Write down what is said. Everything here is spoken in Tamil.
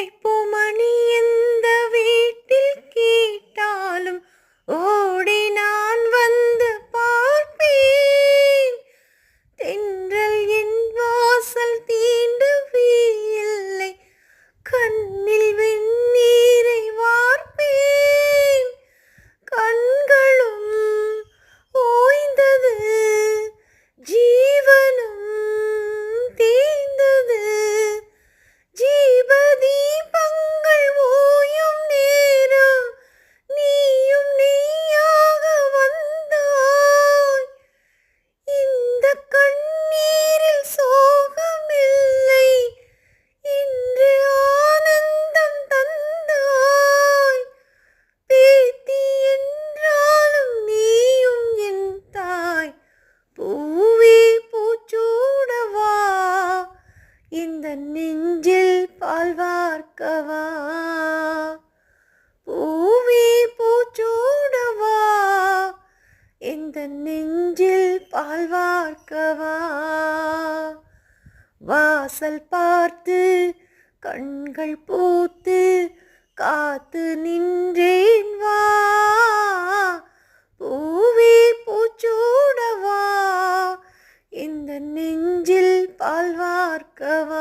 Hey. இந்த நெஞ்சில் பால்வார்க்கவா பூவி பூச்சூடவா? இந்த நெஞ்சில் பால்வார்க்கவா வாசல் பார்த்து கண்கள் பூத்து காத்து நின்றே பார்க்கவா